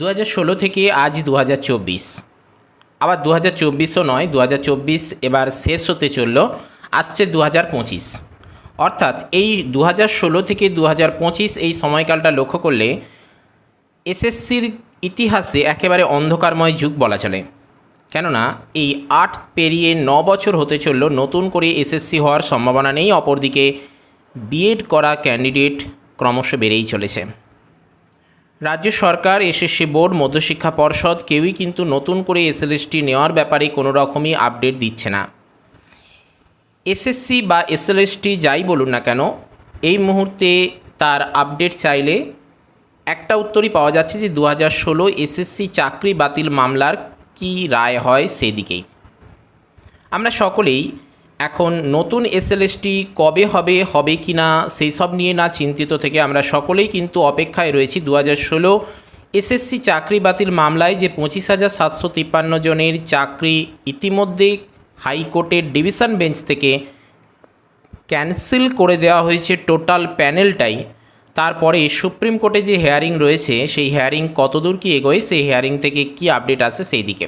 দু হাজার ষোলো থেকে আজ দু হাজার চব্বিশ। আবার দু হাজার চব্বিশও নয় দু এবার শেষ হতে চলল, আসছে দু হাজার পঁচিশ। অর্থাৎ এই দু হাজার ষোলো থেকে দু হাজার পঁচিশ এই সময়কালটা লক্ষ্য করলে এসএসসির ইতিহাসে একেবারে অন্ধকারময় যুগ বলা চলে। কেননা এই আট পেরিয়ে ন বছর হতে চলল, নতুন করে এসএসসি হওয়ার সম্ভাবনা নেই, অপরদিকে বিএড করা ক্যান্ডিডেট ক্রমশ বেড়েই চলেছে। রাজ্য সরকার, এসএসসি বোর্ড, মধ্যশিক্ষা পর্ষদ কেউই কিন্তু নতুন করে এসএলএসটি নেওয়ার ব্যাপারে কোনো রকমই আপডেট দিচ্ছে না। এসএসসি বা এসএলএসটি যাই বলুন না কেন, এই মুহূর্তে তার আপডেট চাইলে একটা উত্তরই পাওয়া যাচ্ছে যে দু হাজার ষোলো এসএসসি চাকরি বাতিল মামলার কি রায় হয় সেদিকেই। আমরা সকলেই এখন নতুন এসএলএসটি কবে হবে হবে কি না সেই সব নিয়ে না চিন্তিত থেকে আমরা সকলেই কিন্তু অপেক্ষায় রয়েছি। দু হাজার ষোলো এসএসসি চাকরি বাতিল মামলায় যে পঁচিশ হাজার সাতশো তিপ্পান্ন জনের চাকরি ইতিমধ্যে হাইকোর্টের ডিভিশন বেঞ্চ থেকে ক্যান্সেল করে দেওয়া হয়েছে টোটাল প্যানেলটাই। তারপরে সুপ্রিম কোর্টে যে হেয়ারিং রয়েছে, সেই হেয়ারিং কতদূর কি এগোয়, সেই হেয়ারিং থেকে কি আপডেট আসে সেই দিকে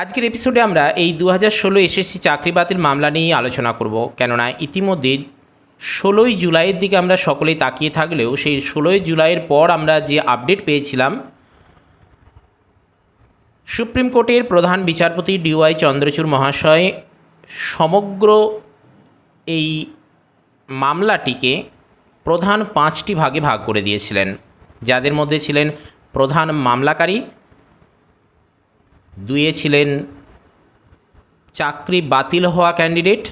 আজকের এপিসোডে আমরা এই দু হাজার ষোলো এসএসসি চাকরি বাতিল মামলা নিয়েই আলোচনা করব। কেননা ইতিমধ্যে ষোলোই জুলাইয়ের দিকে আমরা সকলেই তাকিয়ে থাকলেও সেই ষোলোই জুলাইয়ের পর আমরা যে আপডেট পেয়েছিলাম, সুপ্রিম কোর্টের প্রধান বিচারপতি ডিওয়াই চন্দ্রচূড় মহাশয় সমগ্র এই মামলাটিকে প্রধান পাঁচটি ভাগে ভাগ করে দিয়েছিলেন। যাদের মধ্যে ছিলেন প্রধান মামলাকারী দুইয়ে ছিলেন চাকরি বাতিল হওয়া ক্যান্ডিডেট,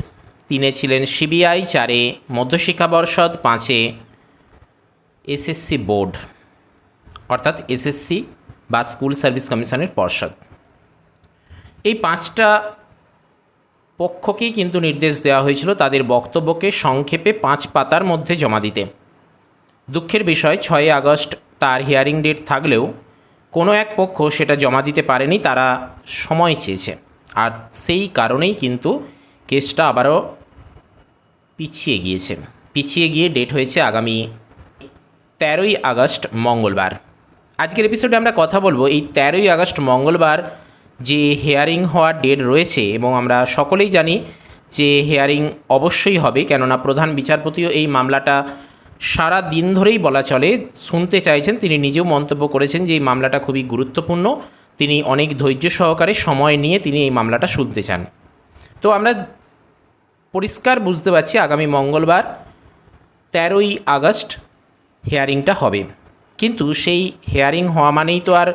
তিনে ছিলেন সিবিআই, চারে মধ্যশিক্ষা পর্ষদ, পাঁচে এসএসসি বোর্ড, অর্থাৎ এসএসসি বা স্কুল সার্ভিস কমিশনের পর্ষদ। এই পাঁচটা পক্ষকেই কিন্তু নির্দেশ দেওয়া হয়েছিল তাদের বক্তব্যকে সংক্ষেপে পাঁচ পাতার মধ্যে জমা দিতে। দুঃখের বিষয় ছয় আগস্ট তার হিয়ারিং ডেট থাকলেও কোনো এক পক্ষ সেটা জমা দিতে পারেনি, তারা সময় চেয়েছে। আর সেই কারণেই কিন্তু কেসটা আবারও পিছিয়ে গিয়েছে। পিছিয়ে গিয়ে ডেট হয়েছে আগামী তেরোই আগস্ট মঙ্গলবার। আজকের এপিসোডে আমরা কথা বলব, এই তেরোই আগস্ট মঙ্গলবার যে হেয়ারিং হওয়ার ডেট রয়েছে এবং আমরা সকলেই জানি যে হেয়ারিং অবশ্যই হবে, কেননা প্রধান বিচারপতিও এই মামলাটা সারা দিন ধরেই বলা চলে, শুনতে চাইছেন, তিনি নিজেও মন্তব্য করেছেন যে এই মামলাটা খুবই গুরুত্বপূর্ণ। তিনি অনেক ধৈর্য সহকারে সময় নিয়ে তিনি এই মামলাটা শুনতে চান। তো আমরা পরিষ্কার বুঝতে পারছি আগামী মঙ্গলবার তেরোই আগস্ট হেয়ারিংটা হবে। কিন্তু সেই হেয়ারিং হওয়া মানেই তো আর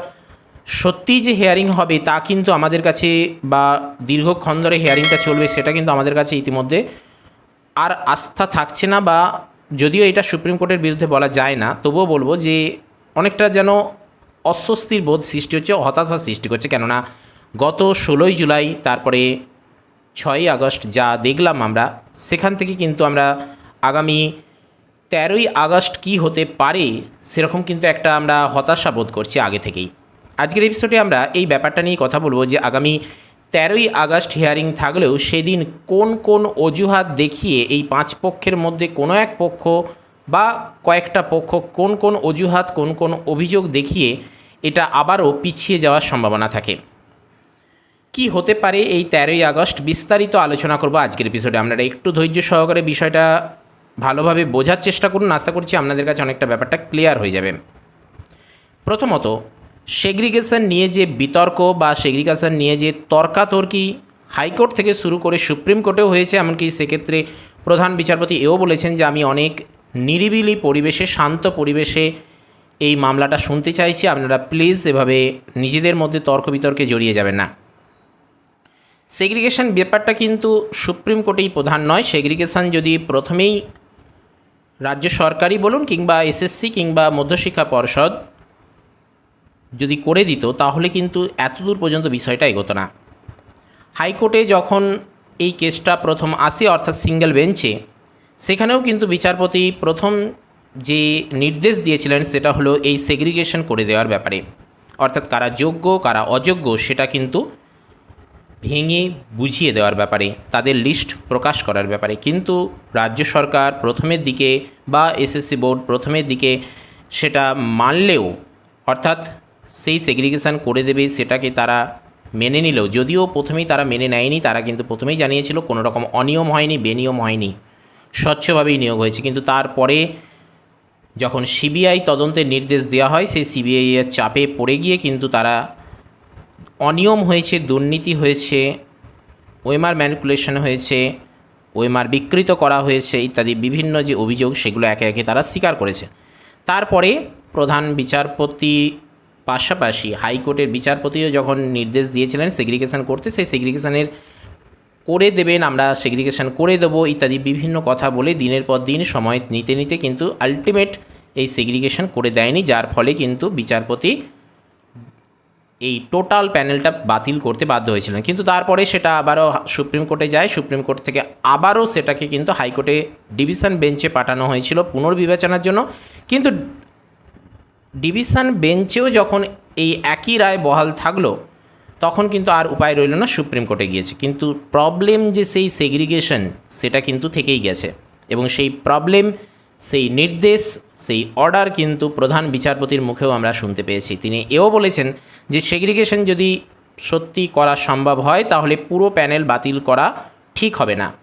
সত্যিই যে হেয়ারিং হবে তা কিন্তু আমাদের কাছে বা দীর্ঘক্ষণ ধরে হেয়ারিংটা চলবে সেটা কিন্তু আমাদের কাছে ইতিমধ্যে আর আস্থা থাকছে না বা যদিও এটা সুপ্রিম কোর্টের বিরুদ্ধে বলা যায় না, তবুও বলব যে অনেকটা যেন অস্বস্তির বোধ সৃষ্টি হচ্ছে, হতাশা সৃষ্টি করছে। কেননা গত ষোলোই জুলাই, তারপরে ছয়ই আগস্ট যা দেখলাম আমরা, সেখান থেকে কিন্তু আমরা আগামী তেরোই আগস্ট কি হতে পারে, সেরকম কিন্তু একটা আমরা হতাশা বোধ করছি আগে থেকেই। আজকের এপিসোডে আমরা এই ব্যাপারটা নিয়ে কথা বলব যে আগামী তেরোই আগস্ট হিয়ারিং থাকলেও সেদিন কোন কোন অজুহাত দেখিয়ে এই পাঁচ পক্ষের মধ্যে কোনো এক পক্ষ বা কয়েকটা পক্ষ কোন কোন অজুহাত, কোন কোন অভিযোগ দেখিয়ে এটা আবারও পিছিয়ে যাওয়ার সম্ভাবনা থাকে। কি হতে পারে এই তেরোই আগস্ট? বিস্তারিত আলোচনা করব আজকের এপিসোডে আপনারা একটু ধৈর্য সহকারে বিষয়টা ভালোভাবে বোঝার চেষ্টা করুন। আশা করছি আপনাদের কাছে অনেকটা ব্যাপারটা ক্লিয়ার হয়ে যাবে। প্রথমত সেগ্রিগেশন নিয়ে যে বিতর্ক বা সেগ্রিগেশন নিয়ে যে তর্কাতর্কি হাইকোর্ট থেকে শুরু করে সুপ্রিম কোর্টেও হয়েছে, এমনকি সেক্ষেত্রে প্রধান বিচারপতি এও বলেছেন যে আমি অনেক নিরিবিলি পরিবেশে, শান্ত পরিবেশে এই মামলাটা শুনতে চাইছি। আপনারা প্লিজ এভাবে নিজেদের মধ্যে তর্ক বিতর্কে জড়িয়ে যাবেন না। সেগ্রিগেশন ব্যাপারটা কিন্তু সুপ্রিম কোর্টেই প্রধান নয়। সেগ্রিগেশন যদি প্রথমেই রাজ্য সরকারই বলুন কিংবা এসএসসি কিংবা মধ্যশিক্ষা পর্ষদ যদি করে দিত, তাহলে কিন্তু এতদূর পর্যন্ত বিষয়টা এগোতো না। হাইকোর্টে যখন এই কেসটা প্রথম আসে, অর্থাৎ সিঙ্গেল বেঞ্চে, সেখানেও কিন্তু বিচারপতি প্রথম যে নির্দেশ দিয়েছিলেন, সেটা হলো এই সেগ্রিগেশন করে দেওয়ার ব্যাপারে। অর্থাৎ কারা যোগ্য, কারা অযোগ্য, সেটা কিন্তু ভেঙে বুঝিয়ে দেওয়ার ব্যাপারে, তাদের লিস্ট প্রকাশ করার ব্যাপারে। কিন্তু রাজ্য সরকার প্রথমের দিকে বা এসএসসি বোর্ড প্রথমের দিকে সেটা মানলেও, অর্থাৎ সেই সেগ্রিগেশন করে দেবে সেটাকে তারা মেনে নিলেও যদিও প্রথমেই তারা মেনে নেয়নি, তারা কিন্তু প্রথমেই জানিয়েছিল কোনো রকম অনিয়ম হয়নি, বেনিয়ম হয়নি, স্বচ্ছভাবেই নিয়োগ হয়েছে। কিন্তু তারপরে যখন সিবিআই তদন্তের নির্দেশ দেওয়া হয়, সেই সিবিআই এর চাপে পড়ে গিয়ে কিন্তু তারা অনিয়ম হয়েছে, দুর্নীতি হয়েছে ওয়েমার ম্যানিপুলেশন হয়েছে ওয়েমার বিকৃত করা হয়েছে ইত্যাদি বিভিন্ন যে অভিযোগ, সেগুলো একে একে তারা স্বীকার করেছে। তারপরে প্রধান বিচারপতি পাশাপাশি হাইকোর্টের বিচারপতিও যখন নির্দেশ দিয়েছিলেন সেগ্রিগেশন করতে, সেই সেগ্রিগেশনের করে দেবেন, আমরা সেগ্রিগেশন করে দেবো ইত্যাদি বিভিন্ন কথা বলে দিনের পর দিন সময় নিতে নিতে কিন্তু আলটিমেট এই সেগ্রিগেশন করে দেয়নি, যার ফলে কিন্তু বিচারপতি এই টোটাল প্যানেলটা বাতিল করতে বাধ্য হয়েছিলেন। কিন্তু তারপরে সেটা আবারও সুপ্রিম কোর্টে যায়, সুপ্রিম কোর্ট থেকে আবারও সেটাকে কিন্তু হাইকোর্টে ডিভিশন বেঞ্চে পাঠানো হয়েছিল পুনর্বিবেচনার জন্য। কিন্তু ডিভিশন বেঞ্চেও যখন এই একই রায় বহাল থাকল, তখন কিন্তু আর উপায় রইল না সুপ্রিম কোর্টে গিয়েছে। কিন্তু প্রবলেম যে সেই সেগ্রিগেশন সেটা কিন্তু থেকেই গেছে। এবং সেই প্রবলেম সেই নির্দেশ, সেই অর্ডার কিন্তু প্রধান বিচারপতির মুখেও আমরা শুনতে পেয়েছি। তিনি এও বলেছেন যে সেগ্রিগেশন যদি সত্যি করা সম্ভব হয়, তাহলে পুরো প্যানেল বাতিল করা ঠিক হবে না।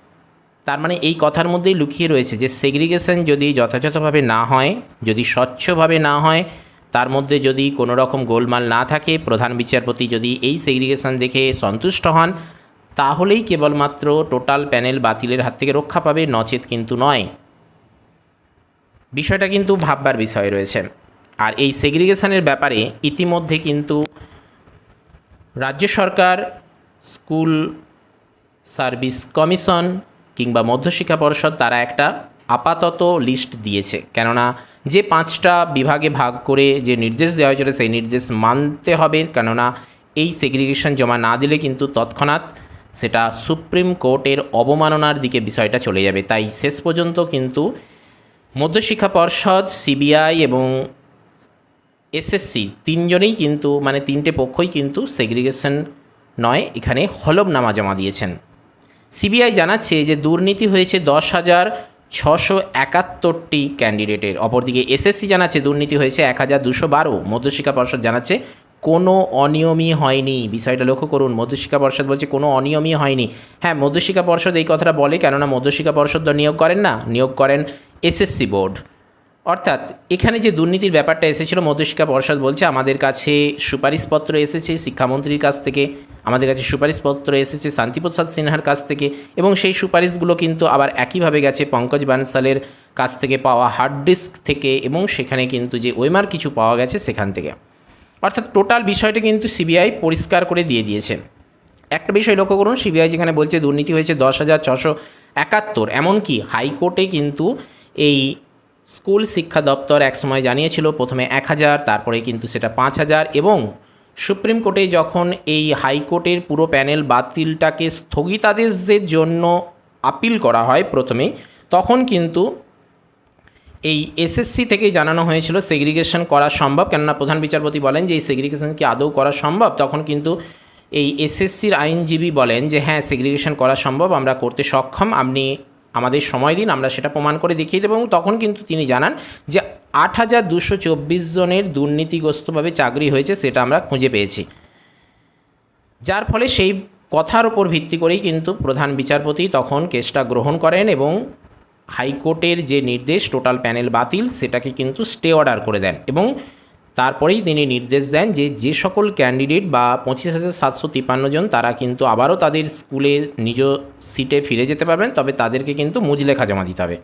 তার মানে এই কথার মধ্যেই লুকিয়ে রয়েছে যে সেগ্রিগেশন যদি যথাযথভাবে না হয়, যদি স্বচ্ছভাবে না হয়, তার মধ্যে যদি কোনো রকম গোলমাল না থাকে, প্রধান বিচারপতি যদি এই সেগ্রিগেশন দেখে সন্তুষ্ট হন, তাহলেই কেবলমাত্র টোটাল প্যানেল বাতিলের হাত থেকে রক্ষা পাবে, নচেত কিন্তু নয়। বিষয়টা কিন্তু ভাববার বিষয় রয়েছে। আর এই সেগ্রিগেশনের ব্যাপারে ইতিমধ্যে কিন্তু রাজ্য সরকার স্কুল সার্ভিস কমিশন কিংবা মধ্যশিক্ষা পর্ষদ তারা একটা আপাতত লিস্ট দিয়েছে। কেননা যে পাঁচটা বিভাগে ভাগ করে যে নির্দেশ দেওয়া হয়েছিল, সেই নির্দেশ মানতে হবে। কেননা এই সেগ্রিগেশন জমা না দিলে কিন্তু তৎক্ষণাৎ সেটা সুপ্রিম কোর্টের অবমাননার দিকে বিষয়টা চলে যাবে। তাই শেষ পর্যন্ত কিন্তু মধ্যশিক্ষা পর্ষদ সিবিআই এবং এসএসসি তিনজনেই কিন্তু মানে তিনটে পক্ষই কিন্তু সেগ্রিগেশন নয়, এখানে হলফনামা জমা দিয়েছেন। সিবিআই জানাচ্ছে যে দুর্নীতি হয়েছে দশ হাজার ছশো একাত্তরটি ক্যান্ডিডেটের। অপরদিকে এসএসসি জানাচ্ছে দুর্নীতি হয়েছে এক হাজার দুশো বারো। মধ্যশিক্ষা পর্ষদ জানাচ্ছে কোনো অনিয়মই হয়নি। বিষয়টা লক্ষ্য করুন, মধ্যশিক্ষা পর্ষদ বলছে কোনো অনিয়মই হয়নি। হ্যাঁ মধ্যশিক্ষা পর্ষদ এই কথাটা বলে, কেননা মধ্যশিক্ষা পর্ষদ তো নিয়োগ করেন না, নিয়োগ করেন এসএসসি বোর্ড। অর্থাৎ এখানে যে দুর্নীতির ব্যাপারটা এসেছিল মধ্যশিক্ষা পর্ষদ বলছে, আমাদের কাছে সুপারিশপত্র এসেছে শিক্ষামন্ত্রীর কাছ থেকে, আমাদের কাছে সুপারিশপত্র এসেছে শান্তিপ্রসাদ সিনহার কাছ থেকে, এবং সেই সুপারিশগুলো কিন্তু আবার একইভাবে গেছে পঙ্কজ বানসালের কাছ থেকে পাওয়া হার্ড ডিস্ক থেকে, এবং সেখানে কিন্তু যে ওয়েমার কিছু পাওয়া গেছে সেখান থেকে। অর্থাৎ টোটাল বিষয়টা কিন্তু সিবিআই পরিষ্কার করে দিয়ে দিয়েছে। একটা বিষয় লক্ষ্য করুন, সিবিআই যেখানে বলছে দুর্নীতি হয়েছে দশ হাজার ছশো একাত্তর, এমনকি হাইকোর্টে কিন্তু এই স্কুল শিক্ষা দপ্তর একসময় জানিয়েছিল, প্রথমে এক হাজার, তারপরে কিন্তু সেটা পাঁচ হাজার। এবং সুপ্রিম কোর্টে যখন এই হাইকোর্টের পুরো প্যানেল বাতিলটাকে স্থগিতাদেশের জন্য আপিল করা হয় প্রথমে, তখন কিন্তু এই এসএসসি থেকেই জানানো হয়েছিল, সেগ্রিগেশন করা সম্ভব। কেননা প্রধান বিচারপতি বলেন যে, এই সেগ্রিগেশন কি আদৌ করা সম্ভব? তখন কিন্তু এই এসএসসির আইনজীবী বলেন যে হ্যাঁ সেগ্রিগেশন করা সম্ভব, আমরা করতে সক্ষম। আপনি আমাদের সময় দিন, আমরা সেটা প্রমাণ করে দেখিয়ে দেবো। এবং তখন কিন্তু তিনি জানান যে আট হাজার দুশো চব্বিশ জনের দুর্নীতিগ্রস্তভাবে চাকরি হয়েছে, সেটা আমরা খুঁজে পেয়েছি। যার ফলে সেই কথার ওপর ভিত্তি করেই কিন্তু প্রধান বিচারপতি তখন কেসটা গ্রহণ করেন এবং হাইকোর্টের যে নির্দেশ, টোটাল প্যানেল বাতিল, সেটাকে কিন্তু স্টে অর্ডার করে দেন। এবং তারপরেই তিনি নির্দেশ দেন যে যে সকল ক্যান্ডিডেট বা পঁচিশ হাজার সাতশো তিপ্পান্ন জন, তারা কিন্তু আবারও তাদের স্কুলে নিজ সিটে ফিরে যেতে পারবেন, তবে তাদেরকে কিন্তু মুজলেখা জমা দিতে হবে।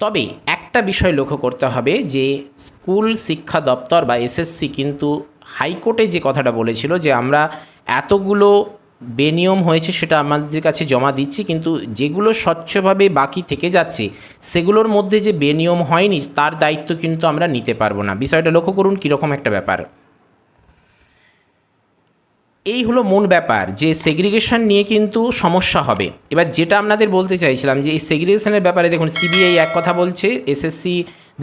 তবে একটা বিষয় লক্ষ্য করতে হবে যে স্কুল শিক্ষা দপ্তর বা এসএসসি কিন্তু হাইকোর্টে যে কথাটা বলেছিল যে আমরা এতগুলো বেনিয়ম হয়েছে সেটা আমাদের কাছে জমা দিচ্ছি, কিন্তু যেগুলো স্বচ্ছভাবে বাকি থেকে যাচ্ছে, সেগুলোর মধ্যে যে বেনিয়ম হয়নি, তার দায়িত্ব কিন্তু আমরা নিতে পারব না। বিষয়টা লক্ষ্য করুন, কীরকম একটা ব্যাপার। এই হলো মূল ব্যাপার যে সেগ্রিগেশন নিয়ে কিন্তু সমস্যা হবে। এবার যেটা আপনাদের বলতে চাইছিলাম যে এই সেগ্রিগেশনের ব্যাপারে দেখুন সিবিআই এক কথা বলছে এসএসসি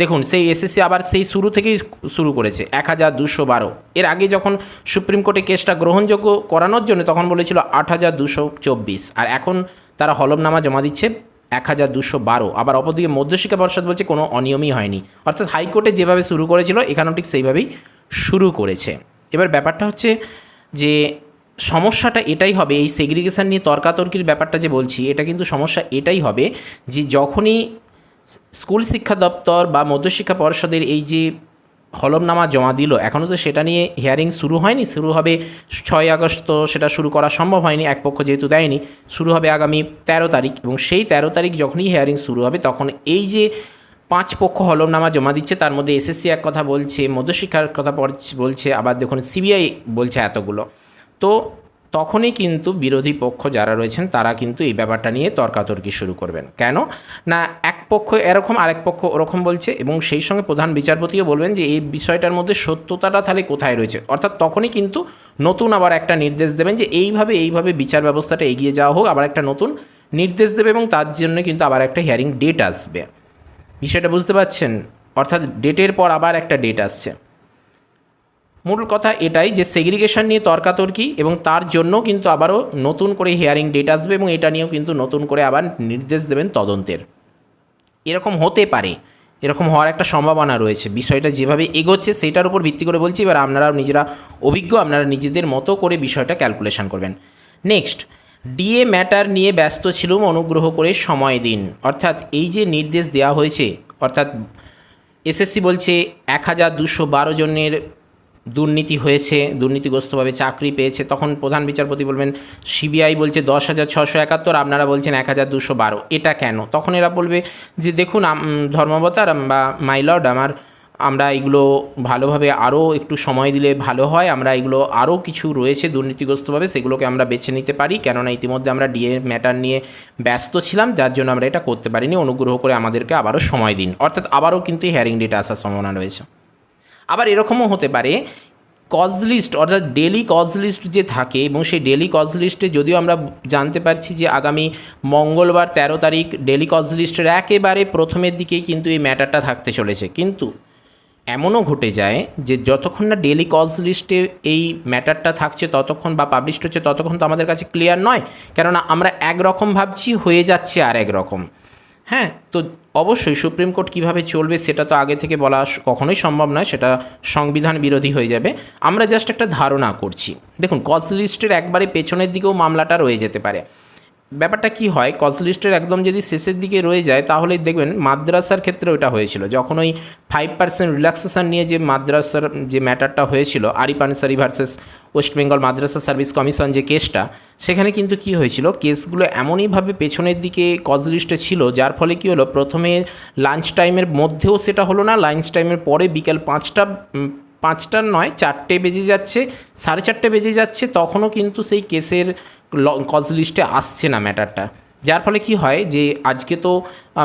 দেখুন, সেই এসএসসি আবার সেই শুরু থেকেই শুরু করেছে, এক হাজার দুশো বারো। এর আগে যখন সুপ্রিম কোর্টে কেসটা গ্রহণযোগ্য করানোর জন্য তখন বলেছিল আট হাজার দুশো চব্বিশ, আর এখন তারা হলফনামা জমা দিচ্ছে এক হাজার দুশো বারো। আবার অপরদিকে মধ্যশিক্ষা পর্ষদ বলছে কোনো অনিয়মই হয়নি। অর্থাৎ হাইকোর্টে যেভাবে শুরু করেছিল, এখানেও ঠিক সেইভাবেই শুরু করেছে। এবার ব্যাপারটা হচ্ছে যে সমস্যাটা এটাই হবে, এই সেগ্রিগেশন নিয়ে তর্কাতর্কির ব্যাপারটা যে বলছি, এটা কিন্তু সমস্যা এটাই হবে যে যখনই স্কুল শিক্ষা দপ্তর বা মধ্যশিক্ষা পর্ষদের এই যে হলফনামা জমা দিল এখনও তো সেটা নিয়ে হিয়ারিং শুরু হয়নি, শুরু হবে ছয় আগস্ট তো সেটা শুরু করা সম্ভব হয়নি, এক পক্ষ যেহেতু দেয়নি, শুরু হবে আগামী তেরো তারিখ এবং সেই তেরো তারিখ যখনই হিয়ারিং শুরু হবে, তখন এই যে পাঁচ পক্ষ হলফনামা জমা দিচ্ছে, তার মধ্যে এসএসসি এক কথা বলছে, মধ্যশিক্ষার কথা বলছে, আবার দেখুন সিবিআই বলছে এতগুলো। তো তখনই কিন্তু বিরোধী পক্ষ যারা রয়েছেন, তারা কিন্তু এই ব্যাপারটা নিয়ে তর্কাতর্কি শুরু করবেন। কেন? না, এক পক্ষ এরকম, আরেক পক্ষ ওরকম বলছে এবং সেই সঙ্গে প্রধান বিচারপতিও বলবেন যে, এই বিষয়টার মধ্যে সত্যতাটা তাহলে কোথায় রয়েছে? অর্থাৎ তখনই কিন্তু নতুন আবার একটা নির্দেশ দেবেন যে, এইভাবে এইভাবে বিচার ব্যবস্থাটা এগিয়ে যাওয়া হোক, আবার একটা নতুন নির্দেশ দেবে এবং তার জন্য কিন্তু আবার একটা হিয়ারিং ডেট আসবে। বিষয়টা বুঝতে পারছেন? অর্থাৎ ডেটের পর আবার একটা ডেট আসছে। মূল কথা এটাই যে সেগ্রিগেশন নিয়ে তর্কাতর্কি এবং তার জন্য কিন্তু আবারও নতুন করে হিয়ারিং ডেট আসবে এবং এটা নিয়েও কিন্তু নতুন করে আবার নির্দেশ দেবেন তদন্তের। এরকম হতে পারে। এরকম হওয়ার একটা সম্ভাবনা রয়েছে। বিষয়টা যেভাবে এগোচ্ছে সেটার উপর ভিত্তি করে বলছি, এবার আপনারাও নিজেরা অভিজ্ঞ, আপনারা নিজেদের মতো করে বিষয়টা ক্যালকুলেশন করবেন। নেক্সট ডিএ ম্যাটার নিয়ে ব্যস্ত ছিলুম অনুগ্রহ করে সময় দিন। অর্থাৎ এই যে নির্দেশ দেওয়া হয়েছে, অর্থাৎ এসএসসি বলছে এক হাজার দুশো বারো জনের দুর্নীতি হয়েছে, দুর্নীতিগ্রস্তভাবে চাকরি পেয়েছে। তখন প্রধান বিচারপতি বলবেন সিবিআই বলছে দশ হাজার ছশো একাত্তর, আপনারা বলছেন এক হাজার দুশো বারো। এটা কেন? তখন এরা বলবে যে, দেখুন ধর্মাবতার বা মাইলর্ড, আমার আমরা এগুলো ভালোভাবে আরও একটু সময় দিলে ভালো হয়। আমরা এগুলো আরও কিছু রয়েছে দুর্নীতিগ্রস্তভাবে, সেগুলোকে আমরা বেছে নিতে পারি। কেননা ইতিমধ্যে আমরা ডিএ ম্যাটার নিয়ে ব্যস্ত ছিলাম, যার জন্য আমরা এটা করতে পারিনি। অনুগ্রহ করে আমাদেরকে আবারও সময় দিন। অর্থাৎ আবারও কিন্তু হিয়ারিং ডেট আসার সম্ভাবনা রয়েছে। আবার এরকমও হতে পারে কজ লিস্ট অর্থাৎ ডেলি কজ লিস্ট যে থাকে এবং সেই ডেলি কজ লিস্টে যদিও আমরা জানতে পারছি যে আগামী মঙ্গলবার তেরো তারিখ ডেলি কজ লিস্টের একেবারে প্রথমের দিকেই কিন্তু এই ম্যাটারটা থাকতে চলেছে। কিন্তু এমনও ঘটে যায় যে যতক্ষণ না ডেলি কজ লিস্টে এই ম্যাটারটা থাকছে, ততক্ষণ বা পাবলিশড হচ্ছে, ততক্ষণ তো আমাদের কাছে ক্লিয়ার নয়। কেননা আমরা একরকম ভাবছি, হয়ে যাচ্ছে আর এক রকম হ্যাঁ তো অবশ্যই সুপ্রিম কোর্ট কীভাবে চলবে সেটা তো আগে থেকে বলা কখনোই সম্ভব নয়, সেটা সংবিধান বিরোধী হয়ে যাবে। আমরা জাস্ট একটা ধারণা করছি। দেখুন কজ লিস্টের একবারে পেছনের দিকেও মামলাটা রয়ে যেতে পারে। ব্যাপারটা কি হয় কজ লিস্টের একদম যদি শেষের দিকে রয়ে যায়, তাহলে দেখবেন মাদ্রাসার ক্ষেত্রে ওটা হয়েছিল। যখন ওই ফাইভ পার্সেন্ট রিল্যাক্সেশন নিয়ে যে মাদ্রাসার যে ম্যাটারটা হয়েছিল Arif Ansari versus West Bengal Madrasa service commission যে কেসটা সেখানে কিন্তু কি হয়েছিল কেসগুলো এমনইভাবে পেছনের দিকে কজ লিস্টে ছিল, যার ফলে কি হলো, প্রথমে লাঞ্চ টাইমের মধ্যেও সেটা হলো না লাঞ্চ টাইমের পরে বিকেল পাঁচটা পাঁচটার নয়, চারটে বেজে যাচ্ছে, সাড়ে চারটে বেজে যাচ্ছে, তখনও কিন্তু সেই কেসের কজ লিস্টে আসছে না ম্যাটারটা। যার ফলে কি হয় যে আজকে তো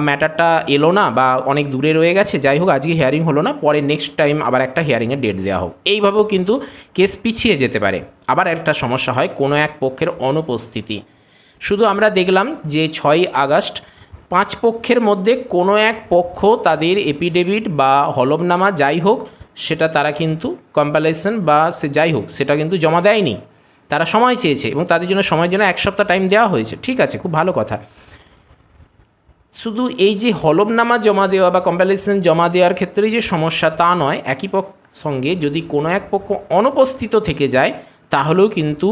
ম্যাটারটা এলো না বা অনেক দূরে রয়ে গেছে, যাই হোক আজকে হিয়ারিং হলো না, পরে নেক্সট টাইম আবার একটা হিয়ারিংয়ের ডেট দেওয়া হোক। এইভাবেও কিন্তু কেস পিছিয়ে যেতে পারে। আবার একটা সমস্যা হয় কোনো এক পক্ষের অনুপস্থিতি। শুধু আমরা দেখলাম যে ছয়ই আগস্ট পাঁচ পক্ষের মধ্যে কোনো এক পক্ষ তাদের এপিডেভিট বা হলফনামা যাই হোক সেটা তারা কিন্তু কম্পালেশন বা সে যাই হোক, সেটা কিন্তু জমা দেয়নি। তারা সময় চেয়েছে এবং তাদের জন্য সময়ের জন্য এক সপ্তাহ টাইম দেওয়া হয়েছে। ঠিক আছে, খুব ভালো কথা। শুধু এই যে হলফনামা জমা দেওয়া বা কম্পালেশন জমা দেওয়ার ক্ষেত্রে যে সমস্যা তা নয়, একই পক্ষ সঙ্গে যদি কোনো এক পক্ষ অনুপস্থিত থেকে যায়, তাহলেও কিন্তু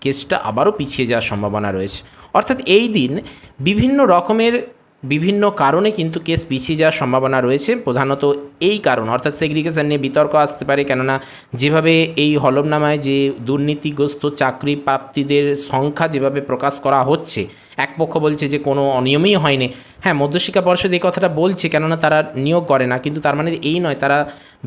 কেসটা আবারও পিছিয়ে যাওয়ার সম্ভাবনা রয়েছে। অর্থাৎ এই দিন বিভিন্ন রকমের বিভিন্ন কারণে কিন্তু কেস পিছিয়ে যাওয়ার সম্ভাবনা রয়েছে। প্রধানত এই কারণ, অর্থাৎ সেগ্রিগেশন নিয়ে বিতর্ক আসতে পারে। কেননা যেভাবে এই হলমনামায় যে দুর্নীতিগ্রস্ত চাকরি প্রাপ্তিদের সংখ্যা যেভাবে প্রকাশ করা হচ্ছে এক পক্ষ বলছে যে কোনো অনিয়মই হয়নি। হ্যাঁ মধ্যশিক্ষা পর্ষদ এই কথাটা বলছে কেননা তারা নিয়োগ করে না, কিন্তু তার মানে এই নয়, তারা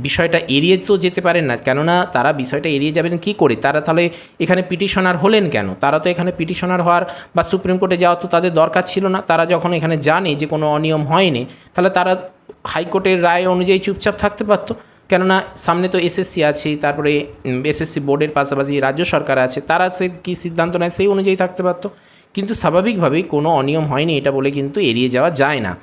বিষয়টা এড়িয়ে তো যেতে পারেন না। কেননা তারা বিষয়টা এড়িয়ে যাবেন কি করে? তারা তাহলে এখানে পিটিশনার হলেন কেন? তারা তো এখানে পিটিশনার হওয়ার বা সুপ্রিম কোর্টে যাওয়া তো তাদের দরকার ছিল না। তারা যখন এখানে জানে যে কোনো অনিয়ম হয়নি, তাহলে তারা হাইকোর্টের রায় অনুযায়ী চুপচাপ থাকতে পারতো। কেননা সামনে তো এসএসসি আছে, তারপরে এসএসসি বোর্ডের পাশাপাশি রাজ্য সরকার আছে, তারা সে কী সিদ্ধান্ত নেয় সেই অনুযায়ী থাকতে পারতো। কিন্তু স্বাভাবিকভাবেই কোনো অনিয়ম হয়নি এটা বলে কিন্তু এড়িয়ে যাওয়া যায় না।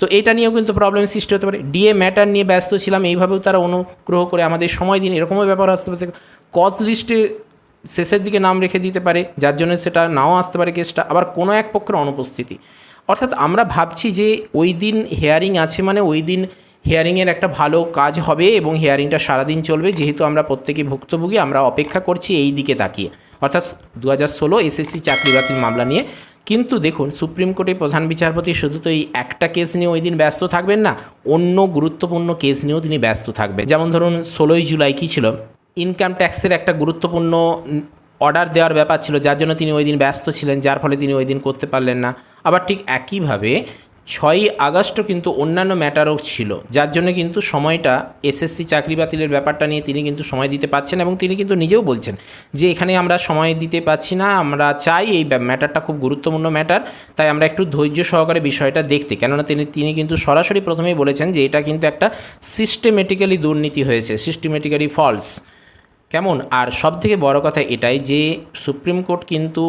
তো এটা নিয়েও কিন্তু প্রবলেম সৃষ্টি হতে পারে। ডিএ ম্যাটার নিয়ে ব্যস্ত ছিলাম, এইভাবেও তারা অনুগ্রহ করে আমাদের সময় দিন, এরকমও ব্যাপার আসতে পারে। কজ লিস্টে শেষের দিকে নাম রেখে দিতে পারে, যার জন্য সেটা নাও আসতে পারে কেসটা আবার কোনো এক পক্ষের অনুপস্থিতি। অর্থাৎ আমরা ভাবছি যে ওই দিন হেয়ারিং আছে মানে ওই দিন হিয়ারিংয়ের একটা ভালো কাজ হবে এবং হেয়ারিংটা সারাদিন চলবে। যেহেতু আমরা প্রত্যেকে ভুক্তভোগী, আমরা অপেক্ষা করছি এই দিকে তাকিয়ে। অর্থাৎ দু হাজার ষোলো এসএসসি চাকরি বাতিল মামলা নিয়ে। কিন্তু দেখুন, সুপ্রিম কোর্টের প্রধান বিচারপতি শুধু তো এই একটা কেস নিয়ে ওই দিন ব্যস্ত থাকবেন না, অন্য গুরুত্বপূর্ণ কেস নিয়েও তিনি ব্যস্ত থাকবেন যেমন ধরুন, ষোলোই জুলাই কী ছিল? ইনকাম ট্যাক্সের একটা গুরুত্বপূর্ণ অর্ডার দেওয়ার ব্যাপার ছিল, যার জন্য তিনি ওই দিন ব্যস্ত ছিলেন, যার ফলে তিনি ওই দিন করতে পারলেন না। আবার ঠিক একইভাবে ছয়ই আগস্টও কিন্তু অন্যান্য ম্যাটারও ছিল, যার জন্য কিন্তু সময়টা এসএসসি চাকরি বাতিলের ব্যাপারটা নিয়ে তিনি কিন্তু সময় দিতে পারছেন এবং তিনি কিন্তু নিজেও বলছেন যে এখানে আমরা সময় দিতে পারছি না, আমরা চাই এই ম্যাটারটা খুব গুরুত্বপূর্ণ ম্যাটার, তাই আমরা একটু ধৈর্য সহকারে বিষয়টা দেখতে। কেননা তিনি তিনি কিন্তু সরাসরি প্রথমেই বলেছেন যে এটা কিন্তু একটা সিস্টেমেটিক্যালি দুর্নীতি হয়েছে সিস্টেমেটিক্যালি ফলস কেমন? আর সব থেকে বড় কথা এটাই যে সুপ্রিম কোর্ট কিন্তু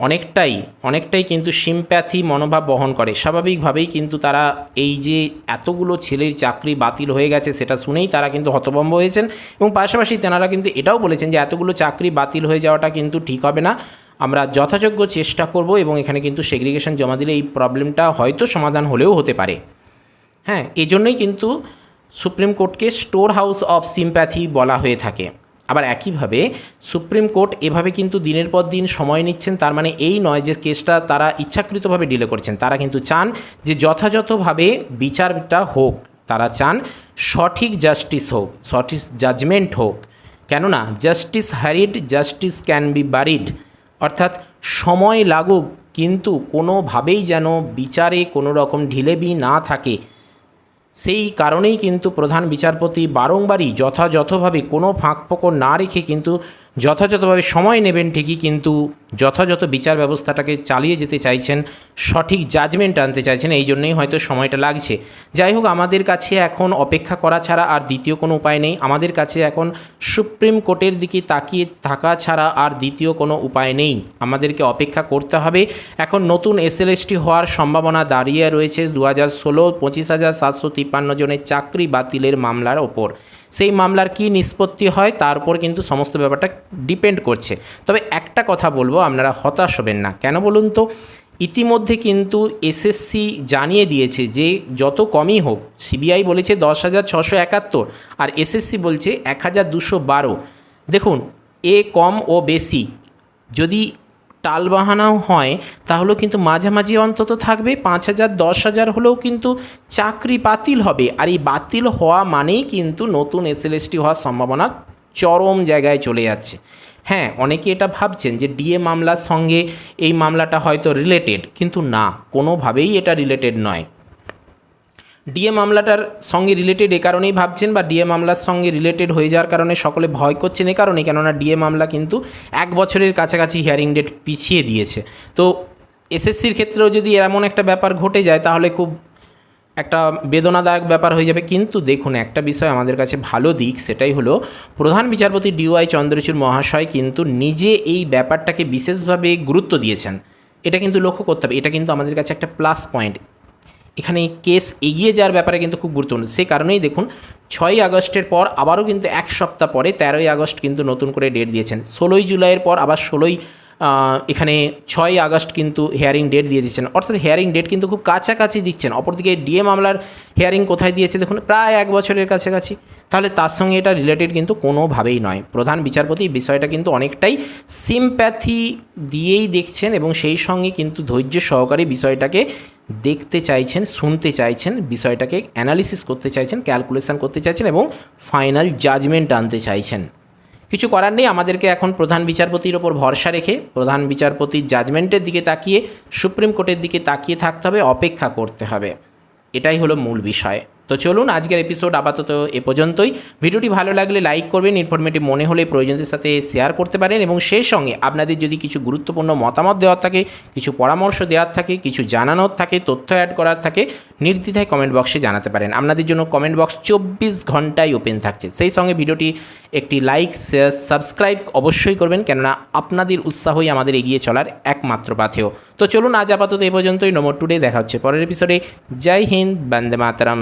অনেকটাই অনেকটাই কিন্তু সিম্প্যাথি মনোভাব বহন করে। স্বাভাবিকভাবেই কিন্তু তারা এই যে এতগুলো ছেলের চাকরি বাতিল হয়ে গেছে সেটা শুনেই তারা কিন্তু হতভম্ব হয়েছেন এবং পাশাপাশি তেনারা কিন্তু এটাও বলেছেন যে এতগুলো চাকরি বাতিল হয়ে যাওয়াটা কিন্তু ঠিক হবে না। আমরা যথাযোগ্য চেষ্টা করব এবং এখানে কিন্তু সেগ্রিগেশন জমা দিলে এই প্রবলেমটা হয়তো সমাধান হলেও হতে পারে। হ্যাঁ এই জন্যই কিন্তু সুপ্রিম কোর্টকে স্টোর হাউস অফ সিম্প্যাথি বলা হয়ে থাকে। আবার একইভাবে সুপ্রিম কোর্ট এভাবে কিন্তু দিনের পর দিন সময় নিচ্ছেন, তার মানে এই নয় যে কেসটা তারা ইচ্ছাকৃতভাবে ডিলে করছেন। তারা কিন্তু চান যে যথাযথভাবে বিচারটা হোক, তারা চান সঠিক জাস্টিস হোক, সঠিক জাজমেন্ট হোক। কেননা justice hurried justice can be buried. অর্থাৎ সময় লাগুক, কিন্তু কোনোভাবেই যেন বিচারে কোনো রকম ঢিলেবি না থাকে। সেই কারণেই কিন্তু প্রধান বিচারপতি বারংবারই যথাযথভাবে কোনো ফাঁক ফোকর না রেখে কিন্তু যথাযথভাবে সময় নেবেন ঠিকই, কিন্তু যথাযথ বিচার ব্যবস্থাটাকে চালিয়ে যেতে চাইছেন, সঠিক জাজমেন্ট আনতে চাইছেন, এই জন্যই হয়তো সময়টা লাগছে। যাই হোক, আমাদের কাছে এখন অপেক্ষা করা ছাড়া আর দ্বিতীয় কোনো উপায় নেই। আমাদের কাছে এখন সুপ্রিম কোর্টের দিকে তাকিয়ে থাকা ছাড়া আর দ্বিতীয় কোনো উপায় নেই। আমাদেরকে অপেক্ষা করতে হবে। এখন নতুন এসএলএসটি হওয়ার সম্ভাবনা দাঁড়িয়ে রয়েছে। দু হাজার ষোলো, পঁচিশ হাজার সাতশো তিপ্পান্ন জনের চাকরি বাতিলের মামলার ওপর। সেই মামলার কি নিষ্পত্তি হয় তার উপর কিন্তু সমস্ত ব্যাপারটা ডিপেন্ড করছে। তবে একটা কথা বলব, আপনারা হতাশ হবেন না। কেন বলুন তো? ইতিমধ্যে কিন্তু এসএসসি জানিয়ে দিয়েছে যে যত কমই হোক সিবিআই বলেছে দশ হাজার ছশো একাত্তর আর এসএসসি বলছে এক হাজার দুশো বারো। দেখুন, এ কম ও বেশি। যদি টালবাহানাও হয়, তাহলেও কিন্তু মাঝামাঝি অন্তত থাকবে। পাঁচ হাজার, দশ হাজার হলেও কিন্তু চাকরি বাতিল হবে। আর এই বাতিল হওয়া মানেই কিন্তু নতুন এসএলএসটি হওয়ার সম্ভাবনা চরম জায়গায় চলে যাচ্ছে। হ্যাঁ অনেকে এটা ভাবছেন যে ডিএ মামলার সঙ্গে এই মামলাটা হয়তো রিলেটেড কিন্তু না, কোনোভাবেই এটা রিলেটেড নয়। ডিএ মামলাটার সঙ্গে রিলেটেড এ কারণেই ভাবছেন বা ডিএ মামলার সঙ্গে রিলেটেড হয়ে যাওয়ার কারণে সকলে ভয় করছেন এ কারণে কেননা ডিএ মামলা কিন্তু এক বছরের কাছাকাছি হিয়ারিং ডেট পিছিয়ে দিয়েছে। তো এসএসসির ক্ষেত্রেও যদি এমন একটা ব্যাপার ঘটে যায়, তাহলে খুব একটা বেদনাদায়ক ব্যাপার হয়ে যাবে। কিন্তু দেখুন, একটা বিষয় আমাদের কাছে ভালো দিক, সেটাই হলো প্রধান বিচারপতি ডিওয়াই চন্দ্রচূড় মহাশয় কিন্তু নিজে এই ব্যাপারটাকে বিশেষভাবে গুরুত্ব দিয়েছেন। এটা কিন্তু লক্ষ্য করতে হবে। এটা কিন্তু আমাদের কাছে একটা প্লাস পয়েন্ট এখানে কেস এগিয়ে যাওয়ার ব্যাপারে কিন্তু খুব গুরুত্বপূর্ণ। সে কারণেই দেখুন, ছয়ই আগস্টের পর আবারও কিন্তু এক সপ্তাহ পরে তেরোই আগস্ট কিন্তু নতুন করে ডেট দিয়েছেন। ষোলোই জুলাইয়ের পর আবার ষোলোই এখানে ছয়ই আগস্ট কিন্তু হেয়ারিং ডেট দিয়ে দিচ্ছেন অর্থাৎ হেয়ারিং ডেট কিন্তু খুব কাছাকাছি দিচ্ছেন। অপরদিকে ডিএ মামলার হেয়ারিং কোথায় দিয়েছে? দেখুন, প্রায় এক বছরের কাছাকাছি। তাহলে তার সঙ্গে এটা রিলেটেড কিন্তু কোনোভাবেই নয়। প্রধান বিচারপতি বিষয়টা কিন্তু অনেকটাই সিম্প্যাথি দিয়েই দেখছেন এবং সেই সঙ্গে কিন্তু ধৈর্য সহকারে বিষয়টাকে দেখতে চাইছেন, শুনতে চাইছেন, বিষয়টাকে অ্যানালিসিস করতে চাইছেন ক্যালকুলেশন করতে চাইছেন এবং ফাইনাল জাজমেন্ট আনতে চাইছেন। কিছু করার নেই, আমাদেরকে এখন প্রধান বিচারপতির ওপর ভরসা রেখে, প্রধান বিচারপতির জাজমেন্টের দিকে তাকিয়ে, সুপ্রিম কোর্টের দিকে তাকিয়ে থাকতে হবে, অপেক্ষা করতে হবে। এটাই হলো মূল বিষয়। তো চলুন আজকের এপিসোড আপাতত এ পর্যন্তই। ভিডিওটি ভালো লাগলে লাইক করবেন ইনফরমেটিভ মনে হলে প্রয়োজনদের সাথে শেয়ার করতে পারেন এবং সেই সঙ্গে আপনাদের যদি কিছু গুরুত্বপূর্ণ মতামত দেওয়ার থাকে, কিছু পরামর্শ দেওয়ার থাকে, কিছু জানানোর থাকে, তথ্য অ্যাড করার থাকে, নির্দ্বিধায় কমেন্ট বক্সে জানাতে পারেন। আপনাদের জন্য কমেন্ট বক্স চব্বিশ ঘন্টায় ওপেন থাকছে। সেই সঙ্গে ভিডিওটি একটি লাইক শেয়ার সাবস্ক্রাইব অবশ্যই করবেন, কেননা আপনাদের উৎসাহই আমাদের এগিয়ে চলার একমাত্র পাথেয়। তো চলুন আজ আপাতত এ পর্যন্তই। নমর টুডে দেখা হচ্ছে পরের এপিসোডে জয় হিন্দ, বন্দে মাতরম।